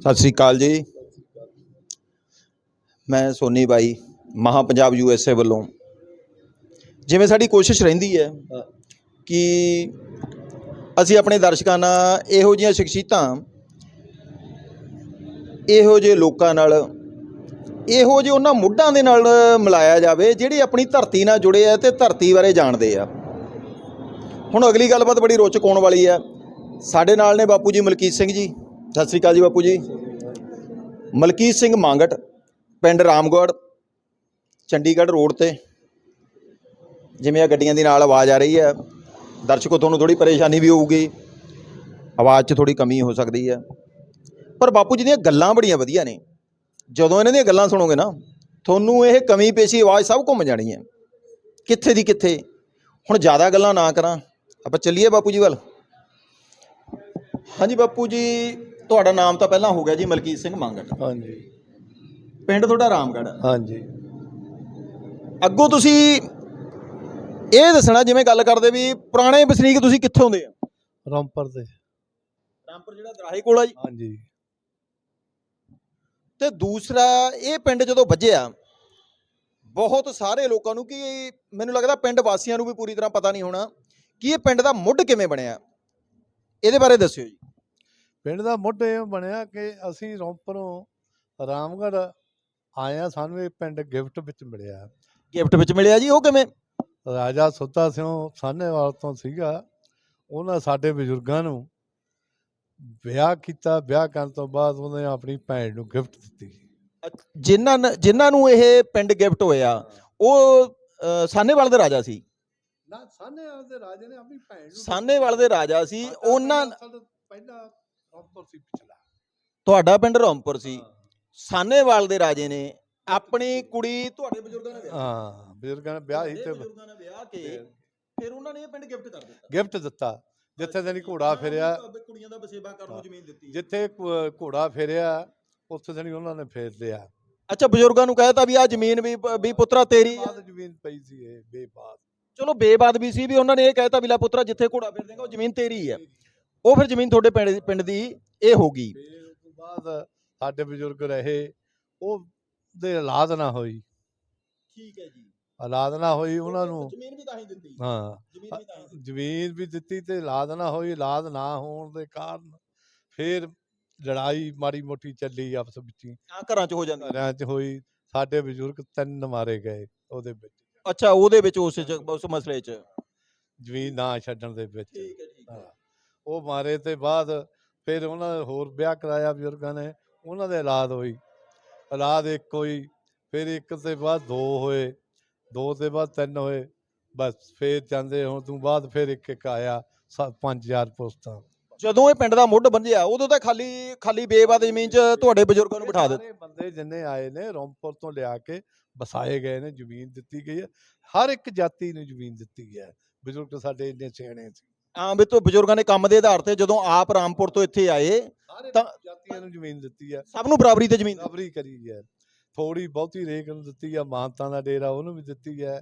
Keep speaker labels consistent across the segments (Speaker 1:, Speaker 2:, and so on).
Speaker 1: ਸਤਿ ਸ੍ਰੀ ਅਕਾਲ ਜੀ। ਮੈਂ ਸੋਨੀ ਬਾਈ ਮਹਾ ਪੰਜਾਬ ਯੂ ਐਸ ਏ ਵੱਲੋਂ। ਜਿਵੇਂ ਸਾਡੀ ਕੋਸ਼ਿਸ਼ ਰਹਿੰਦੀ ਹੈ ਕਿ ਅਸੀਂ ਆਪਣੇ ਦਰਸ਼ਕਾਂ ਨਾਲ ਇਹੋ ਜਿਹੀਆਂ ਸ਼ਖਸੀਅਤਾਂ, ਇਹੋ ਜਿਹੇ ਲੋਕਾਂ ਨਾਲ, ਇਹੋ ਜਿਹੇ ਉਹਨਾਂ ਮੁੱਢਾਂ ਦੇ ਨਾਲ ਮਿਲਾਇਆ ਜਾਵੇ ਜਿਹੜੇ ਆਪਣੀ ਧਰਤੀ ਨਾਲ ਜੁੜੇ ਆ ਤੇ ਧਰਤੀ ਬਾਰੇ ਜਾਣਦੇ ਆ। ਹੁਣ ਅਗਲੀ ਗੱਲਬਾਤ ਬੜੀ ਰੋਚਕ ਹੋਣ ਵਾਲੀ ਆ ਸਾਡੇ ਨਾਲ ਨੇ ਬਾਪੂ ਜੀ ਮਲਕੀਤ ਸਿੰਘ ਜੀ। ਸਤਿ ਸ੍ਰੀ ਅਕਾਲ ਜੀ ਬਾਪੂ ਜੀ। ਮਲਕੀਤ ਸਿੰਘ ਮੰਗਟ, ਪਿੰਡ ਰਾਮਗੜ੍ਹ ਚੰਡੀਗੜ੍ਹ ਰੋਡ ਤੇ। ਜਿਵੇਂ ਆ ਗੱਡੀਆਂ ਦੀ ਨਾਲ ਆਵਾਜ਼ ਆ ਰਹੀ ਹੈ, ਦਰਸ਼ਕੋ ਤੁਹਾਨੂੰ ਥੋੜੀ ਪਰੇਸ਼ਾਨੀ ਵੀ ਹੋਊਗੀ। ਆਵਾਜ਼ 'ਚ ਥੋੜੀ ਕਮੀ ਹੋ ਸਕਦੀ ਹੈ। ਪਰ ਬਾਪੂ ਜੀ ਦੀਆਂ ਗੱਲਾਂ ਬੜੀਆਂ ਵਧੀਆ ਨੇ। ਜਦੋਂ ਇਹਨਾਂ ਦੀਆਂ ਗੱਲਾਂ ਸੁਣੋਗੇ ਨਾ, ਤੁਹਾਨੂੰ ਇਹ ਕਮੀ ਪੇਸ਼ੀ ਆਵਾਜ਼ ਸਭ ਘੁੰਮ ਜਾਣੀ ਹੈ। ਕਿੱਥੇ ਦੀ ਕਿੱਥੇ? ਹੁਣ ਜ਼ਿਆਦਾ ਗੱਲਾਂ ਨਾ ਕਰਾਂ। ਆਪਾਂ ਚੱਲੀਏ ਬਾਪੂ ਜੀ ਵੱਲ। ਹਾਂਜੀ ਬਾਪੂ ਜੀ ਤੁਹਾਡਾ ਨਾਮ ਤਾਂ ਪਹਿਲਾਂ ਹੋ ਗਿਆ ਜੀ ਮਲਕੀਤ ਸਿੰਘ ਮੰਗਟ
Speaker 2: ਹਾਂਜੀ।
Speaker 1: ਪਿੰਡ ਤੁਹਾਡਾ ਰਾਮਗੜ੍ਹ।
Speaker 2: ਹਾਂਜੀ।
Speaker 1: ਅੱਗੋਂ ਤੁਸੀਂ ਇਹ ਦੱਸਣਾ ਜਿਵੇਂ ਗੱਲ ਕਰਦੇ ਵੀ ਪੁਰਾਣੇ ਵਸਨੀਕ ਤੁਸੀਂ ਕਿੱਥੋਂ ਦੇ ਆ?
Speaker 2: ਰੰਪਰ ਦੇ।
Speaker 1: ਰਾਮਪੁਰ ਜਿਹੜਾ ਦਰਾਹੇ ਕੋਲ ਆ ਜੀ।
Speaker 2: ਹਾਂਜੀ।
Speaker 1: ਤੇ ਦੂਸਰਾ ਇਹ ਪਿੰਡ ਜਦੋਂ ਵੱਜਿਆ ਬਹੁਤ ਸਾਰੇ ਲੋਕਾਂ ਨੂੰ ਕਿ ਮੈਨੂੰ ਲੱਗਦਾ ਪਿੰਡ ਵਾਸੀਆਂ ਨੂੰ ਵੀ ਪੂਰੀ ਤਰ੍ਹਾਂ ਪਤਾ ਨਹੀਂ ਹੋਣਾ ਕਿ ਇਹ ਪਿੰਡ ਦਾ ਮੁੱਢ ਕਿਵੇਂ ਬਣਿਆ? ਇਹਦੇ ਬਾਰੇ ਦੱਸਿਓ ਜੀ।
Speaker 2: ਪਿੰਡ ਦਾ ਮੁੱਢ ਇਹ ਬਣਿਆ ਕਿ ਅਸੀਂ ਰੰਪਰੋਂ ਰਾਮਗੜ੍ਹ ਆਏ ਆ ਸਾਨੂੰ ਇਹ ਪਿੰਡ ਗਿਫਟ ਵਿੱਚ ਮਿਲਿਆ।
Speaker 1: ਗਿਫਟ ਵਿੱਚ ਮਿਲਿਆ ਜੀ ਉਹ ਕਿਵੇਂ?
Speaker 2: ਰਾਜਾ ਸੁੱਤਾ ਸਿੰਘ ਸਾਹਨੇਵਾਲ ਤੋਂ ਸੀਗਾ ਉਹਨਾਂ ਸਾਡੇ ਬਜ਼ੁਰਗਾਂ ਨੂੰ ਵਿਆਹ ਕੀਤਾ। ਵਿਆਹ ਕਰਨ ਤੋਂ ਬਾਅਦ ਉਹਨੇ ਆਪਣੀ ਭੈਣ ਨੂੰ ਗਿਫਟ ਦਿੱਤੀ।
Speaker 1: ਜਿਨ੍ਹਾਂ ਨ- ਜਿਨ੍ਹਾਂ ਨੂੰ ਇਹ ਪਿੰਡ ਗਿਫਟ ਹੋਇਆ ਉਹ ਅ, ਸਾਹਨੇਵਾਲ ਦੇ ਰਾਜਾ ਸੀ।
Speaker 2: ਨਾ ਸਾਹਨੇਵਾਲ ਦੇ ਰਾਜੇ ਨੇ ਆਪਣੀ ਭੈਣ ਨੂੰ
Speaker 1: ਸਾਹਨੇਵਾਲ ਦੇ ਰਾਜਾ ਸੀ। ਉਹਨਾਂ
Speaker 2: ਪਹਿਲਾਂ ਰੰਪਰ ਸੀ ਪਿਛਲਾ।
Speaker 1: ਤੁਹਾਡਾ ਪਿੰਡ ਰੌਮਪੁਰ ਸੀ। ਸਾਹਨੇਵਾਲ ਦੇ ਰਾਜੇ ਨੇ ਆਪਣੀ ਕੁੜੀ ਤੁਹਾਡੇ ਬਜ਼ੁਰਗਾਂ ਨਾਲ ਵਿਆਹ
Speaker 2: ਹਾਂ ਬਜ਼ੁਰਗਾਂ ਨੇ ਵਿਆਹ ਹੀ ਤੇ
Speaker 1: ਬਜ਼ੁਰਗਾਂ ਨਾਲ ਵਿਆਹ ਕੇ ਫਿਰ ਉਹਨਾਂ ਨੇ ਇਹ ਪਿੰਡ ਗਿਫਟ ਕਰ ਦਿੱਤਾ।
Speaker 2: ਗਿਫਟ ਦਿੱਤਾ। ਜਿੱਥੇ ਦਿਨ ਘੋੜਾ ਫਿਰਿਆ।
Speaker 1: ਕੁੜੀਆਂ ਦਾ ਬਸੇਬਾ ਕਰਨ ਨੂੰ ਜ਼ਮੀਨ ਦਿੱਤੀ।
Speaker 2: ਜਿੱਥੇ ਘੋੜਾ ਫਿਰਿਆ ਉੱਥੇ ਦਿਨ ਉਹਨਾਂ ਨੇ ਫੇਰ ਲਿਆ।
Speaker 1: ਅੱਛਾ ਬਜ਼ੁਰਗਾਂ ਨੂੰ ਕਹਿਤਾ ਵੀ ਆ ਜ਼ਮੀਨ ਵੀ ਵੀ ਪੁੱਤਰਾ ਤੇਰੀ। ਆ।
Speaker 2: ਬਾਅਦ ਜ਼ਮੀਨ ਪਈ ਸੀ ਇਹ ਬੇਬਾਦ।
Speaker 1: ਚਲੋ ਬੇਬਾਦ ਵੀ ਸੀ ਵੀ ਉਹਨਾਂ ਨੇ ਇਹ ਕਹਿਤਾ ਵੀ ਲੈ ਪੁੱਤਰਾ ਜਿੱਥੇ ਘੋੜਾ ਫਿਰ ਦੇਗਾ ਉਹ ਜ਼ਮੀਨ ਤੇਰੀ ਹੈ। ਉਹ ਫਿਰ ਜ਼ਮੀਨ ਤੁਹਾਡੇ ਪਿੰਡ ਪਿੰਡ ਦੀ ਇਹ ਹੋਗੀ
Speaker 2: ਫੇਰ ਉਸ ਤੋਂ ਬਾਅਦ ਸਾਡੇ ਬਜ਼ੁਰਗ ਰਹੇ ਉਹ ਦੇ ਔਲਾਦ ਨਾ ਹੋਈ।
Speaker 1: ਠੀਕ ਹੈ ਜੀ।
Speaker 2: ਔਲਾਦ ਨਾ ਹੋਈ ਉਹਨਾਂ ਨੂੰ।
Speaker 1: ਜ਼ਮੀਨ ਵੀ ਤਾਂ ਹੀ ਦਿੱਤੀ।
Speaker 2: ਹਾਂ।
Speaker 1: ਜ਼ਮੀਨ ਵੀ ਤਾਂ ਹੀ ਦਿੱਤੀ।
Speaker 2: ਜ਼ਮੀਨ ਵੀ ਦਿੱਤੀ ਤੇ ਔਲਾਦ ਨਾ ਹੋਈ ਔਲਾਦ ਨਾ ਹੋਣ ਦੇ ਕਾਰਨ ਫੇਰ ਲੜਾਈ ਮਾੜੀ ਮੋਟੀ ਚੱਲੀ ਆਪਸ ਵਿੱਚ। ਹੀ
Speaker 1: ਹਾਂ ਘਰਾਂ 'ਚ ਹੋ ਜਾਂਦੀ।
Speaker 2: ਘਰਾਂ 'ਚ ਹੋਈ ਸਾਡੇ ਬਜ਼ੁਰਗ ਤਿੰਨ ਮਾਰੇ ਗਏ ਉਹਦੇ ਵਿੱਚ।
Speaker 1: ਅੱਛਾ ਉਹਦੇ ਵਿੱਚ ਉਸ 'ਚ ਉਸ ਮਸਲੇ 'ਚ।
Speaker 2: ਜ਼ਮੀਨ ਨਾ ਛੱਡਣ ਦੇ ਵਿੱਚ।
Speaker 1: ਠੀਕ ਹੈ ਠੀਕ
Speaker 2: ਹਾਂ। ਉਹ ਮਾਰੇ ਤੇ ਬਾਅਦ ਫਿਰ ਉਹਨਾਂ ਨੇ ਹੋਰ ਵਿਆਹ ਕਰਾਇਆ ਬਜ਼ੁਰਗਾਂ ਨੇ ਉਹਨਾਂ ਦੇ ਔਲਾਦ ਹੋਈ। ਔਲਾਦ ਇੱਕ ਹੋਈ ਫਿਰ ਇੱਕ ਤੇ ਬਾਅਦ ਦੋ ਹੋਏ ਦੋ ਤੇ ਬਾਅਦ ਤਿੰਨ ਹੋਏ ਬਸ ਫਿਰ ਜਾਂਦੇ ਹੁਣ ਤੋਂ ਬਾਅਦ ਫਿਰ ਇੱਕ ਇੱਕ ਆਇਆ 5000 ਪੋਸਟਾਂ।
Speaker 1: ਜਦੋਂ ਇਹ ਪਿੰਡ ਦਾ ਮੁੱਢ ਬੰਝਿਆ ਉਦੋਂ ਤਾਂ ਖਾਲੀ ਖਾਲੀ ਬੇਬਾਦ ਜ਼ਮੀਨ 'ਚ ਤੁਹਾਡੇ ਬਜ਼ੁਰਗਾਂ ਨੂੰ ਬਿਠਾ ਦਿੱਤਾ।
Speaker 2: ਬੰਦੇ ਜਿੰਨੇ ਆਏ ਨੇ ਰੋਮਪੁਰ ਤੋਂ ਲਿਆ ਕੇ ਵਸਾਏ ਗਏ ਨੇ ਜ਼ਮੀਨ ਦਿੱਤੀ ਗਈ ਹੈ। ਹਰ ਇੱਕ ਜਾਤੀ ਨੂੰ ਜ਼ਮੀਨ ਦਿੱਤੀ ਹੈ। ਬਜ਼ੁਰਗ ਸਾਡੇ ਇੰਨੇ ਸਿਆਣੇ ਸੀ।
Speaker 1: ਹਾਂ ਵੀ ਤੋਂ ਬਜ਼ੁਰਗਾਂ ਨੇ ਕੰਮ ਦੇ ਆਧਾਰ ਤੇ ਜਦੋਂ ਆਪ ਰਾਮਪੁਰ ਤੋਂ ਇੱਥੇ ਆਏ ਤਾਂ-
Speaker 2: ਜਾਤੀਆਂ ਨੂੰ ਜ਼ਮੀਨ ਦਿੱਤੀ ਹੈ
Speaker 1: ਸਭ ਨੂੰ ਬਰਾਬਰੀ ਤੇ ਜ਼ਮੀਨ।
Speaker 2: ਬਰਾਬਰੀ ਕਰੀ ਹੈ ਥੋੜੀ ਬਹੁਤੀ ਰੇਕ ਨੂੰ ਦਿੱਤੀ ਆ ਮਾਨਤਾਂ ਦਾ ਡੇਰਾ ਉਹਨੂੰ ਵੀ ਦਿੱਤੀ ਹੈ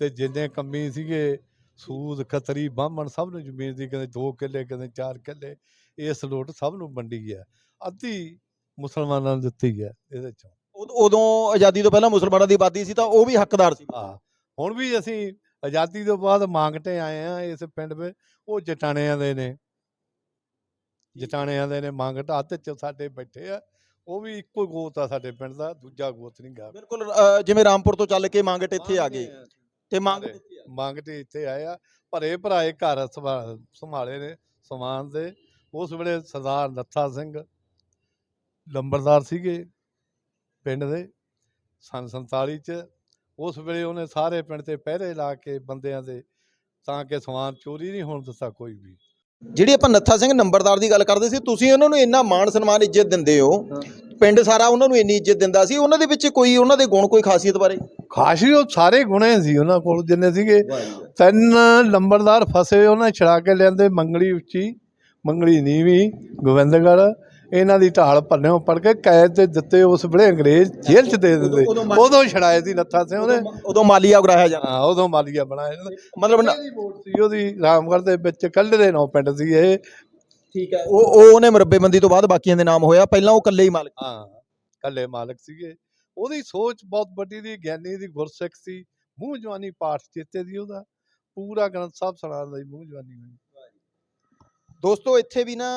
Speaker 2: ਤੇ ਜਿੰਨੇ ਕੰਮੀ ਸੀਗੇ ਸੂਦ ਖੱਤਰੀ ਬਾਹਮਣ ਸਭ ਨੂੰ ਜ਼ਮੀਨ ਦੀ ਕਹਿੰਦੇ 2 ਕਿੱਲੇ ਕਹਿੰਦੇ 4 ਕਿੱਲੇ ਇਸ ਲੋਟ ਸਭ ਨੂੰ ਵੰਡੀ ਹੈ ਅੱਧੀ ਮੁਸਲਮਾਨਾਂ ਨੂੰ ਦਿੱਤੀ ਹੈ ਇਹਦੇ ਚੋਂ।
Speaker 1: ਉਦ- ਆਜ਼ਾਦੀ ਤੋਂ ਪਹਿਲਾਂ ਮੁਸਲਮਾਨਾਂ ਦੀ ਆਬਾਦੀ ਸੀ ਤਾਂ ਉਹ ਵੀ ਹੱਕਦਾਰ ਸੀ।
Speaker 2: ਆ ਹੁਣ ਵੀ ਅਸੀਂ ਆਜ਼ਾਦੀ ਤੋਂ ਬਾਅਦ ਮੰਗਤੇ ਆਏ ਆ ਇਸ ਪਿੰਡ ਵਿੱਚ ਉਹ ਜਟਾਣਿਆਂ ਦੇ ਨੇ। ਜਟਾਣਿਆਂ ਦੇ ਨੇ ਮੰਗਟ ਹੱਥ ਚ ਸਾਡੇ ਬੈਠੇ ਆ ਉਹ ਵੀ ਇੱਕੋ ਗੋਤ ਆ ਸਾਡੇ ਪਿੰਡ ਦਾ ਦੂਜਾ ਗੋਤ ਨਹੀਂ ਗਾ।
Speaker 1: ਬਿਲਕੁਲ ਅ, ਜਿਵੇਂ ਰਾਮਪੁਰ ਤੋਂ ਚੱਲ ਕੇ ਮੰਗਟ ਇੱਥੇ ਆ ਗਏ ਤੇ ਮੰਗਟ
Speaker 2: ਮੰਗਤੇ ਇੱਥੇ ਆਏ ਆ ਭਰੇ ਭਰਾਏ ਘਰ ਸੰਭਾ- ਸੰਭਾਲੇ ਨੇ ਸਮਾਨ ਦੇ। ਉਸ ਵੇਲੇ ਸਰਦਾਰ ਨੱਥਾ ਸਿੰਘ ਲੰਬਰਦਾਰ ਸੀਗੇ ਪਿੰਡ ਦੇ ਸੰਨ 47 ਚ। ਉਸ ਵੇਲੇ ਉਹਨੇ ਸਾਰੇ ਪਿੰਡ ਤੇ ਪਹਿਰੇ ਲਾ ਕੇ ਬੰਦਿਆਂ ਦੇ ਤਾਂ ਕਿ ਸਮਾਨ ਚੋਰੀ ਨਹੀਂ ਹੋਣ ਦਿੱਤਾ ਕੋਈ ਵੀ।
Speaker 1: ਜਿਹੜੀ ਆਪਾਂ ਨੱਥਾ ਸਿੰਘ ਨੰਬਰਦਾਰ ਦੀ ਗੱਲ ਕਰਦੇ ਸੀ ਤੁਸੀਂ ਉਹਨਾਂ ਨੂੰ ਇੰਨਾ ਮਾਣ ਸਨਮਾਨ ਇੱਜ਼ਤ ਦਿੰਦੇ ਹੋ ਪਿੰਡ ਸਾਰਾ ਉਹਨਾਂ ਨੂੰ ਇੰਨੀ ਇੱਜ਼ਤ ਦਿੰਦਾ ਸੀ ਉਹਨਾਂ ਦੇ ਵਿੱਚ ਕੋਈ ਉਹਨਾਂ ਦੇ ਗੁਣ ਕੋਈ ਖਾਸੀਅਤ ਬਾਰੇ?
Speaker 2: ਖਾਸੀ ਉਹ ਸਾਰੇ ਗੁਣੇ ਸੀ ਉਹਨਾਂ ਕੋਲ ਜਿੰਨੇ ਸੀਗੇ। ਤਿੰਨ ਲੰਬਰਦਾਰ ਫਸੇ ਉਹਨਾਂ ਛੜਾ ਕੇ ਲਿਆਂਦੇ ਮੰਗਲੀ ਉੱਚੀ ਮੰਗਲੀ ਨੀਵੀਂ ਗੋਬਿੰਦਗੜ੍ਹ ਇਹਨਾਂ ਦੀ ਢਾਲ ਭੰਨਿਓ ਪੜ ਕੇ ਕੈਦ ਤੇ ਦਿੱਤੇ ਉਸ ਵੇਲੇ ਅੰਗਰੇਜ਼ ਜੇਲ੍ਹ 'ਚ ਦੇ ਦਿੰਦੇ
Speaker 1: ਉਦੋਂ
Speaker 2: ਛੜਾਏ ਸੀ ਨੱਥਾ ਸਿੰਘ ਉਹਨੇ
Speaker 1: ਉਦੋਂ ਮਾਲੀਆ ਉਗਰਾਇਆ ਜਾਂਦਾ।
Speaker 2: ਹਾਂ ਉਦੋਂ ਮਾਲੀਆ ਬਣਾਇਆ।
Speaker 1: ਮਤਲਬ
Speaker 2: ਵੋਟ ਸੀ ਉਹਦੀ ਰਾਮਗੜ੍ਹ ਦੇ ਵਿੱਚ ਕੱਲ੍ਹ ਦੇ ਨੌ ਪਿੰਡ ਸੀ ਇਹ।
Speaker 1: ਠੀਕ ਹੈ ਉਹ ਉਹ ਉਹਨੇ ਮਰੱਬੇਬੰਦੀ ਤੋਂ ਬਾਅਦ ਬਾਕੀਆਂ ਦੇ ਨਾਮ ਹੋਇਆ। ਪਹਿਲਾਂ ਉਹ ਇਕੱਲੇ ਹੀ ਮਾਲਕ
Speaker 2: ਹਾਂ ਕੱਲੇ ਮਾਲਕ ਸੀਗੇ। ਉਹਦੀ ਸੋਚ ਬਹੁਤ ਵੱਡੀ ਦੀ ਗਿਆਨੀ ਦੀ ਗੁਰਸਿੱਖ ਸੀ। ਮੂੰਹ ਜਵਾਨੀ ਪਾਠ ਚੇਤੇ ਦੀ ਉਹਦਾ। ਪੂਰਾ ਗ੍ਰੰਥ ਸਾਹਿਬ ਸੁਣਾਉਂਦਾ ਸੀ ਮੂੰਹ ਜਵਾਨੀ ਹੋਈ।
Speaker 1: ਦੋਸਤੋ ਇੱਥੇ ਵੀ ਨਾ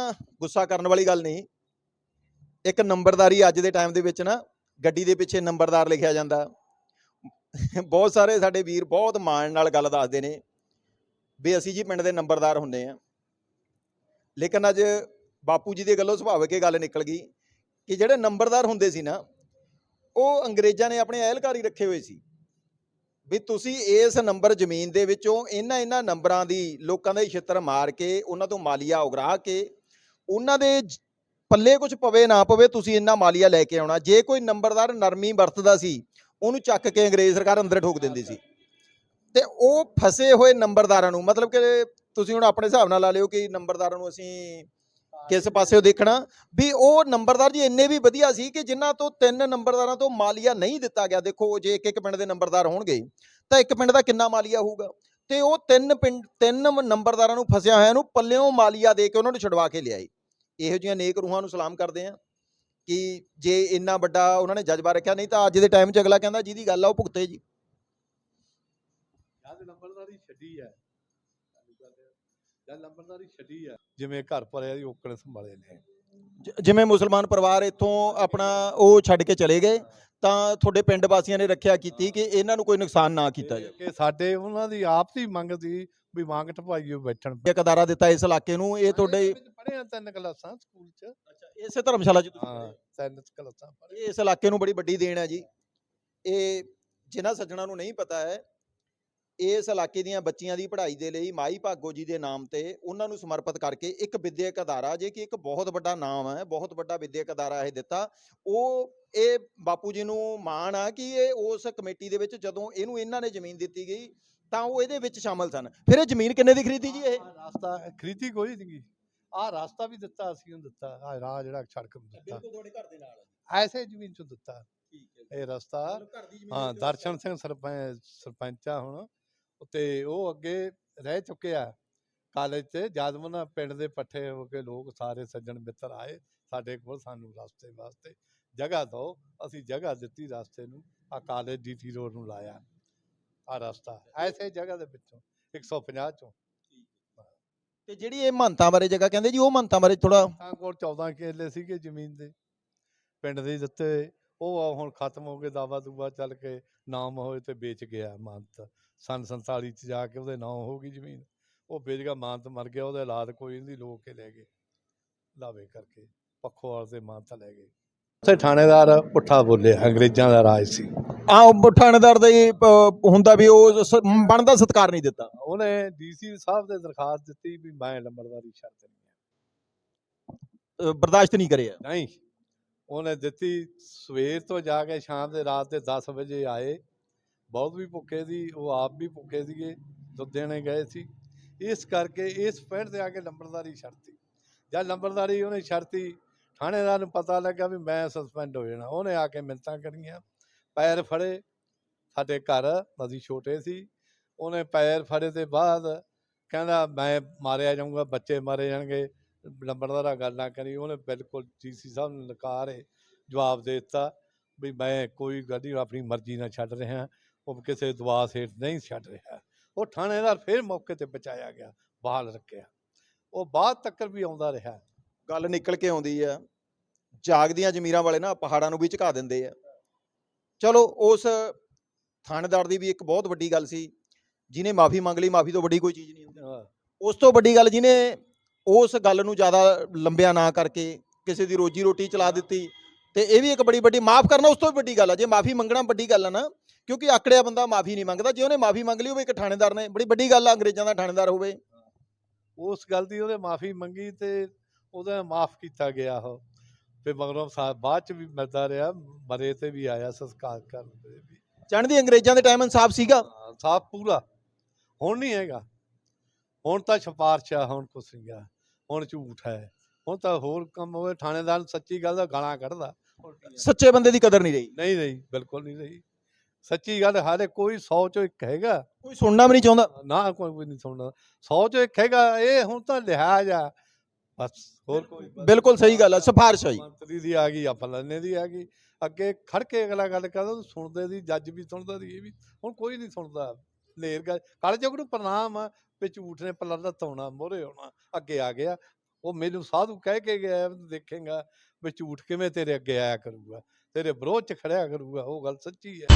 Speaker 1: ਗੁੱਸਾ ਕਰਨ ਵਾਲੀ ਗੱਲ ਨਹੀਂ। ਇੱਕ ਨੰਬਰਦਾਰੀ ਅੱਜ ਦੇ ਟਾਈਮ ਦੇ ਵਿੱਚ ਨਾ ਗੱਡੀ ਦੇ ਪਿੱਛੇ ਨੰਬਰਦਾਰ ਲਿਖਿਆ ਜਾਂਦਾ। ਬਹੁਤ ਸਾਰੇ ਸਾਡੇ ਵੀਰ ਬਹੁਤ ਮਾਣ ਨਾਲ ਗੱਲ ਦੱਸਦੇ ਨੇ ਵੀ ਅਸੀਂ ਜੀ ਪਿੰਡ ਦੇ ਨੰਬਰਦਾਰ ਹੁੰਦੇ ਆ ਲੇਕਿਨ ਅੱਜ ਬਾਪੂ ਜੀ ਦੇ ਗੱਲੋਂ ਸੁਭਾਵਿਕ ਇਹ ਗੱਲ ਨਿਕਲ ਗਈ ਕਿ ਜਿਹੜੇ ਨੰਬਰਦਾਰ ਹੁੰਦੇ ਸੀ ਨਾ, ਉਹ ਅੰਗਰੇਜ਼ਾਂ ਨੇ ਆਪਣੇ ਅਹਿਲਕਾਰੀ ਰੱਖੇ ਹੋਏ ਸੀ। ਵੀ ਤੁਸੀਂ ਇਸ ਨੰਬਰ ਜ਼ਮੀਨ ਦੇ ਵਿੱਚੋਂ ਇਹਨਾਂ ਇਹਨਾਂ ਨੰਬਰਾਂ ਦੀ ਲੋਕਾਂ ਦੇ ਛਿੱਤਰ ਮਾਰ ਕੇ, ਉਹਨਾਂ ਤੋਂ ਮਾਲੀਆ ਉਗਰਾ ਕੇ, ਉਹਨਾਂ ਦੇ ਪੱਲੇ ਕੁਝ ਪਵੇ ਨਾ ਪਵੇ ਤੁਸੀਂ ਇੰਨਾ ਮਾਲੀਆ ਲੈ ਕੇ ਆਉਣਾ। ਜੇ ਕੋਈ ਨੰਬਰਦਾਰ ਨਰਮੀ ਵਰਤਦਾ ਸੀ, ਉਹਨੂੰ ਚੱਕ ਕੇ ਅੰਗਰੇਜ਼ ਸਰਕਾਰ ਅੰਦਰ ਠੋਕ ਦਿੰਦੀ ਸੀ। ਤੇ ਉਹ ਫਸੇ ਹੋਏ ਨੰਬਰਦਾਰਾਂ ਨੂੰ, ਮਤਲਬ ਕਿ ਤੁਸੀਂ ਹੁਣ ਆਪਣੇ ਹਿਸਾਬ ਨਾਲ ਲਾ ਲਿਓ ਕਿ ਨੰਬਰਦਾਰਾਂ ਨੂੰ ਅਸੀਂ ਕਿਸ ਪਾਸਿਓਂ ਦੇਖਣਾ। ਵੀ ਉਹ ਨੰਬਰਦਾਰ ਜੀ ਇੰਨੇ ਵੀ ਵਧੀਆ ਸੀ ਕਿ ਜਿਨ੍ਹਾਂ ਤੋਂ ਤਿੰਨ ਨੰਬਰਦਾਰਾਂ ਤੋਂ ਮਾਲੀਆ ਨਹੀਂ ਦਿੱਤਾ ਗਿਆ। ਦੇਖੋ, ਜੇ ਇੱਕ ਇੱਕ ਪਿੰਡ ਦੇ ਨੰਬਰਦਾਰ ਹੋਣਗੇ, ਤਾਂ ਇੱਕ ਪਿੰਡ ਦਾ ਕਿੰਨਾ ਮਾਲੀਆ ਹੋਊਗਾ? ਤੇ ਉਹ ਤਿੰਨ ਪਿੰਡ, ਤਿੰਨ ਨੰਬਰਦਾਰਾਂ ਨੂੰ ਫਸਿਆ ਹੋਇਆ ਨੂੰ ਪੱਲਿਓਂ ਮਾਲੀਆ ਦੇ ਕੇ ਉਹਨਾਂ ਨੂੰ ਛਡਵਾ ਕੇ ਲਿਆਈ ਇਹੋ ਜਿਹੀਆਂ ਨੇਕ ਰੂਹਾਂ ਨੂੰ ਸਲਾਮ ਕਰਦੇ ਆ ਕਿ ਜੇ ਇੰਨਾ ਵੱਡਾ ਉਹਨਾਂ ਨੇ ਜਜ਼ਬਾ ਰੱਖਿਆ ਨਹੀਂ ਤਾਂ ਅੱਜ ਦੇ ਟਾਈਮ 'ਚ ਅਗਲਾ ਕਹਿੰਦਾ ਜਿਹਦੀ ਗੱਲ ਆ ਉਹ ਭੁਗਤੇ ਜੀ।
Speaker 2: ਜਦ ਨੰਬਰਦਾਰੀ ਛੱਡੀ ਹੈ। ਜਦ ਨੰਬਰਦਾਰੀ ਛੱਡੀ ਹੈ। ਜਿਵੇਂ ਘਰ ਭਰਿਆ ਦੀ ਓਕਣ ਸੰਭਾਲੇ ਨੇ।
Speaker 1: ਜਿਵੇਂ ਮੁਸਲਮਾਨ ਪਰਿਵਾਰ ਇੱਥੋਂ ਆਪਣਾ ਉਹ ਛੱਡ ਕੇ ਚਲੇ ਗਏ ਤਾਂ ਤੁਹਾਡੇ ਪਿੰਡ ਵਾਸੀਆਂ ਨੇ ਰੱਖਿਆ ਕੀਤੀ ਕਿ ਇਹਨਾਂ ਨੂੰ ਕੋਈ ਨੁਕਸਾਨ ਨਾ ਕੀਤਾ ਜਾਵੇ
Speaker 2: ਕਿ ਸਾਡੇ ਉਹਨਾਂ ਦੀ ਆਪ ਦੀ ਮੰਗ ਸੀ ਵੀ ਮੰਗ ਟਪਾਈਓ ਬੈਠਣ
Speaker 1: ਇੱਕ ਅਦਾਰਾ ਦਿੱਤਾ ਇਸ ਇਲਾਕੇ ਨੂੰ ਇਹ ਤੁਹਾਡੇ
Speaker 2: ਪੜਿਆ ਤਿੰਨ ਕਲਾਸਾਂ ਸਕੂਲ ਚ
Speaker 1: ਇਸੇ ਧਰਮਸ਼ਾਲਾ 'ਚ ਤੁਸੀਂ
Speaker 2: ਹਾਂ। ਤਿੰਨ ਕਲਾਸਾਂ ਪੜ੍ਹੇ।
Speaker 1: ਇਸ ਇਲਾਕੇ ਨੂੰ ਬੜੀ ਵੱਡੀ ਦੇਣ ਹੈ ਜੀ ਇਹ ਜਿਨ੍ਹਾਂ ਸੱਜਣਾ ਨੂੰ ਨਹੀਂ ਪਤਾ ਹੈ ਇਸ ਇਲਾਕੇ ਦੀਆਂ ਬੱਚੀਆਂ ਦੀ ਪੜ੍ਹਾਈ ਦੇ ਲਈ ਮਾਈ ਭਾਗੋ ਜੀ ਦੇ ਨਾਮ ਤੇ ਉਹਨਾਂ ਨੂੰ ਸਮਰਪਿਤ ਕਰਕੇ ਇੱਕ ਵਿਦਿਅਕ ਅਦਾਰਾ ਜੇ ਕਿ ਇੱਕ ਬਹੁਤ ਵੱਡਾ ਨਾਮ ਹੈ ਬਹੁਤ ਵੱਡਾ ਵਿਦਿਅਕ ਅਦਾਰਾ ਇਹ ਦਿੱਤਾ ਉਹ ਇਹ ਬਾਪੂ ਜੀ ਨੂੰ ਮਾਣ ਆ ਕਿ ਇਹ ਉਸ ਕਮੇਟੀ ਦੇ ਵਿੱਚ ਜਦੋਂ ਇਹਨੂੰ ਇਹਨਾਂ ਨੇ ਜ਼ਮੀਨ ਦਿੱਤੀ ਗਈ ਤਾਂ ਉਹ ਇਹਦੇ ਵਿੱਚ ਸ਼ਾਮਲ ਸਨ। ਫਿਰ ਇਹ ਜ਼ਮੀਨ ਕਿੰਨੇ ਦੀ ਖਰੀਦੀ ਜੀ ਇਹ?
Speaker 2: ਰਾਸਤਾ ਖਰੀਦੀ ਕੋਈ ਨਹੀਂ ਆਹ ਰਾਸਤਾ ਵੀ ਦਿੱਤਾ ਅਸੀਂ ਉਹਨੂੰ ਦਿੱਤਾ। ਆਹ ਰਾਹ ਜਿਹੜਾ ਸੜਕ ਨੂੰ ਦਿੱਤਾ।
Speaker 1: ਤੁਹਾਡੇ ਘਰ ਦੇ ਨਾਲ
Speaker 2: ਐਸੇ ਜ਼ਮੀਨ ਚੋਂ ਦਿੱਤਾ।
Speaker 1: ਠੀਕ ਹੈ
Speaker 2: ਇਹ ਰਸਤਾ ਹਾਂ ਦਰਸ਼ਨ ਸਿੰਘ ਸਰਪੰਚ ਸਰਪੰਚ ਆ ਹੁਣ ਤੇ ਉਹ ਅੱਗੇ ਰਹਿ ਚੁੱਕੇ ਆ ਕਾਲਜ ਤੇ ਜਦ ਉਹਨਾਂ ਪਿੰਡ ਦੇ ਪੱਠੇ ਹੋ ਕੇ ਲੋਕ ਸਾਰੇ ਸੱਜਣ ਮਿੱਤਰ ਆਏ। ਸਾਡੇ ਕੋਲ ਸਾਨੂੰ ਰਸਤੇ ਵਾਸਤੇ ਜਗ੍ਹਾ ਦਿਓ ਅਸੀਂ ਜਗ੍ਹਾ ਦਿੱਤੀ ਰਸਤੇ ਨੂੰ ਆ ਕਾਲਜ ਡੀਟੀ ਰੋਡ ਨੂੰ ਲਾਇਆ। ਆ ਰਸਤਾ ਐਸੇ ਜਗ੍ਹਾ ਦੇ ਵਿੱਚੋਂ 150 ਚੋਂ।
Speaker 1: ਤੇ ਜਿਹੜੀ ਇਹ ਮਹੰਤਾਂ ਬਾਰੇ ਜਗ੍ਹਾ ਕਹਿੰਦੇ ਜੀ ਉਹ ਮਹੰਤਾਂ ਬਾਰੇ ਥੋੜਾ
Speaker 2: ਕੋਲ 14 ਕਿੱਲੇ ਸੀਗੇ ਜ਼ਮੀਨ ਦੇ। ਪਿੰਡ ਦੇ ਦਿੱਤੇ। ਉਹ ਹੁਣ ਖਤਮ ਹੋ ਗਏ ਦਾਵਾ ਦੂਵਾ ਚੱਲ ਕੇ ਨਾਮ ਹੋਏ ਤੇ ਵੇਚ ਗਿਆ ਮਾਨਤ। ਸੰਨ 47 ਚ ਜਾ ਕੇ ਉਹਦੇ ਨਾਂ ਹੋ ਗਈ ਜ਼ਮੀਨ। ਉਹ ਵੇਚ ਗਿਆ ਮਾਨਤ ਮਰ ਗਿਆ ਉਹਦੇ ਔਲਾਦ ਕੋਈ ਨਹੀਂ ਲੋਕ ਕੇ ਲੈ ਗਏ। ਲਾਵੇ ਕਰਕੇ। ਪੱਖੋ ਵਾਲ ਤੇ ਮਾਨਤ ਲੈ ਗਏ। ਉੱਥੇ ਥਾਣੇਦਾਰ ਪੁੱਠਾ ਬੋਲੇ ਅੰਗਰੇਜ਼ਾਂ ਦਾ ਰਾਜ ਸੀ।
Speaker 1: ਆ ਉਹ ਥਾਣੇਦਾਰ ਦਾ ਹੀ ਅਹ, ਹੁੰਦਾ ਵੀ ਉਹ ਸ- ਬਣਦਾ ਸਤਕਾਰ ਨਹੀਂ ਦਿੱਤਾ।
Speaker 2: ਉਹਨੇ ਡੀਸੀ ਸਾਹਿਬ ਦੇ ਦਰਖਾਸਤ ਦਿੱਤੀ ਵੀ ਮੈਂ ਲੰਬੜਦਾਰੀ ਛੱਡ ਦੇਣੀ
Speaker 1: ਅਹ, ਬਰਦਾਸ਼ਤ ਨਹੀਂ ਕਰਿਆ।
Speaker 2: ਨਹੀਂ ਉਹਨੇ ਦਿੱਤੀ ਸਵੇਰ ਤੋਂ ਜਾ ਕੇ ਸ਼ਾਮ ਦੇ ਰਾਤ ਦੇ 10 ਵਜੇ ਆਏ। ਬਹੁਤ ਵੀ ਭੁੱਖੇ ਸੀ ਉਹ ਆਪ ਵੀ ਭੁੱਖੇ ਸੀਗੇ ਦੁੱਧ ਦੇਣੇ ਗਏ ਸੀ। ਇਸ ਕਰਕੇ ਇਸ ਪਿੰਡ ਤੇ ਆ ਕੇ ਨੰਬਰਦਾਰੀ ਛੱਡਤੀ। ਜਦ ਨੰਬਰਦਾਰੀ ਉਹਨੇ ਛੱਡਤੀ ਥਾਣੇਦਾਰ ਨੂੰ ਪਤਾ ਲੱਗਾ ਵੀ ਮੈਂ ਸਸਪੈਂਡ ਹੋ ਜਾਣਾ। ਉਹਨੇ ਆ ਕੇ ਮਿੰਤਾਂ ਕਰੀਆਂ, ਪੈਰ ਫੜੇ। ਸਾਡੇ ਘਰ ਅਸੀਂ ਛੋਟੇ ਸੀ, ਉਹਨੇ ਪੈਰ ਫੜੇ ਤੇ ਬਾਅਦ ਕਹਿੰਦਾ, ਮੈਂ ਮਾਰਿਆ ਜਾਊਂਗਾ, ਬੱਚੇ ਮਾਰੇ ਜਾਣਗੇ। ਨੰਬਰਦਾਰਾ ਗੱਲ ਨਾ ਕਰੀ, ਉਹਨੇ ਬਿਲਕੁਲ ਡੀਸੀ ਸਾਹਿਬ ਨੂੰ ਨਕਾਰੇ ਜਵਾਬ ਦੇ ਦਿੱਤਾ ਵੀ ਮੈਂ ਕੋਈ ਗੱਡੀ ਆਪਣੀ ਮਰਜ਼ੀ ਨਾਲ ਛੱਡ ਰਿਹਾ। ਉਹ ਕਿਸੇ ਦਵਾ ਹੇਠ ਨਹੀਂ ਛੱਡ ਰਿਹਾ। ਉਹ ਥਾਣੇਦਾਰ ਫਿਰ ਮੌਕੇ ਤੇ ਬਚਾਇਆ ਗਿਆ ਬਹਾਲ ਰੱਖਿਆ। ਉਹ ਬਾਅਦ ਤੱਕ ਵੀ ਆਉਂਦਾ ਰਿਹਾ।
Speaker 1: ਗੱਲ ਨਿਕਲ ਕੇ ਆਉਂਦੀ ਆ ਜਾਗਦੀਆਂ ਜ਼ਮੀਰਾਂ ਵਾਲੇ ਨਾ ਪਹਾੜਾਂ ਨੂੰ ਵੀ ਝੁਕਾ ਦਿੰਦੇ ਆ। ਚਲੋ ਉਸ ਥਾਣੇਦਾਰ ਦੀ ਵੀ ਇੱਕ ਬਹੁਤ ਵੱਡੀ ਗੱਲ ਸੀ ਜਿਹਨੇ ਮਾਫੀ ਮੰਗ ਲਈ ਮਾਫੀ ਤੋਂ ਵੱਡੀ ਕੋਈ ਚੀਜ਼ ਨਹੀਂ ਹੁੰਦੀ। ਉਸ ਤੋਂ ਵੱਡੀ ਗੱਲ ਜਿਹਨੇ ਉਸ ਗੱਲ ਨੂੰ ਜ਼ਿਆਦਾ ਲੰਬਿਆ ਨਾ ਕਰਕੇ ਕਿਸੇ ਦੀ ਰੋਜੀ ਰੋਟੀ ਚਲਾ ਦਿੱਤੀ ਤੇ ਇਹ ਵੀ ਇੱਕ ਬੜੀ ਵੱਡੀ ਮਾਫ ਕਰਨਾ ਉਸ ਤੋਂ ਵੀ ਵੱਡੀ ਗੱਲ ਆ ਜੇ ਮਾਫੀ ਮੰਗਣਾ ਵੱਡੀ ਗੱਲ ਆ ਨਾ ਕਿਉਂਕਿ ਆਕੜਿਆ ਬੰਦਾ ਮਾਫੀ ਨਹੀਂ ਮੰਗਦਾ ਜੇ ਉਹਨੇ ਮਾਫੀ ਮੰਗ ਲਈ ਹੋਵੇ ਇੱਕ ਥਾਣੇਦਾਰ ਨੇ ਬੜੀ ਵੱਡੀ ਗੱਲ ਆ ਅੰਗਰੇਜ਼ਾਂ ਦਾ ਥਾਣੇਦਾਰ ਹੋਵੇ।
Speaker 2: ਉਸ ਗੱਲ ਦੀ ਉਹਨੇ ਮਾਫੀ ਮੰਗੀ ਤੇ ਉਹਦਾ ਮਾਫ ਕੀਤਾ ਗਿਆ ਉਹ। ਫਿਰ ਮਗਰੋਂ ਸਾ- ਬਾਅਦ ਚ ਵੀ ਮਿਲਦਾ ਰਿਹਾ ਮਰੇ ਤੇ ਵੀ ਆਇਆ ਸੰਸਕਾਰ ਕਰਨ ਤੇ ਵੀ।
Speaker 1: ਜਾਣਦੀ ਅੰਗਰੇਜ਼ਾਂ ਦੇ ਟਾਈਮ ਇਨਸਾਫ ਸੀਗਾ?
Speaker 2: ਹਾਂ, ਸਾਫ਼ ਪੂਰਾ। ਹੁਣ ਨਹੀਂ ਹੈਗਾ। ਹੁਣ ਤਾਂ ਸਿਫਾਰਸ਼ ਆ ਹੁਣ ਕੁਛ ਨਹੀਂ ਗਾ ਹੁਣ ਝੂਠ ਹੈ। ਹੁਣ ਤਾਂ ਹੋਰ ਕੰਮ ਹੋਵੇ ਥਾਣੇਦਾਰ ਸੱਚੀ ਗੱਲ ਦਾ ਗਾਲਾਂ ਕੱਢਦਾ।
Speaker 1: ਸੱਚੇ ਬੰਦੇ ਦੀ ਕਦਰ ਨਹੀਂ ਰਹੀ।
Speaker 2: ਨਹੀਂ ਨਹੀਂ ਬਿਲਕੁਲ ਨਹੀਂ ਰਹੀ। ਸੱਚੀ ਗੱਲ ਹਾਲੇ ਕੋਈ 100 ਚੋਂ ਇੱਕ ਹੈਗਾ।
Speaker 1: ਕੋਈ ਸੁਣਨਾ ਵੀ ਨਹੀਂ ਚਾਹੁੰਦਾ।
Speaker 2: ਨਾ ਕੋਈ ਨਹੀਂ ਸੁਣਦਾ। 100 ਚੋਂ ਇੱਕ ਹੈਗਾ ਇਹ ਹੁਣ ਤਾਂ ਲਿਹਾਜ਼ ਆ। ਬਸ ਹੋਰ ਕੋਈ
Speaker 1: ਬਿਲਕੁਲ ਸਹੀ ਗੱਲ ਹੈ ਸਿਫਾਰਿਸ਼ ਹੈ ਜੀ।
Speaker 2: ਮੰਤਰੀ ਦੀ ਆ ਗਈ ਆ ਫਲਾਣੇ ਦੀ ਆ ਗਈ। ਅੱਗੇ ਖੜ ਕੇ ਅਗਲਾ ਗੱਲ ਕਰਦਾ ਉਹ ਸੁਣਦੇ ਸੀ ਜੱਜ ਵੀ ਸੁਣਦਾ ਸੀ ਇਹ ਵੀ। ਹੁਣ ਕੋਈ ਨਹੀਂ ਸੁਣਦਾ। ਗੱਲ ਕਾਲੇ ਜੋਗ ਨੂੰ ਪ੍ਰਣਾਮ ਆ ਵੀ ਝੂਠ ਨੇ ਪਲਰ ਧੋਣਾ ਮੋਰੇ ਹੋਣਾ ਅੱਗੇ ਆ ਗਿਆ। ਉਹ ਮੈਨੂੰ ਸਾਧੂ ਕਹਿ ਕੇ ਗਿਆ ਦੇਖੇਗਾ ਵੀ ਝੂਠ ਕਿਵੇਂ ਤੇਰੇ ਅੱਗੇ ਆਇਆ ਕਰੂਗਾ। ਤੇਰੇ ਵਿਰੋਧ ਚ ਖੜਿਆ ਕਰੂਗਾ ਉਹ ਗੱਲ ਸੱਚੀ ਹੈ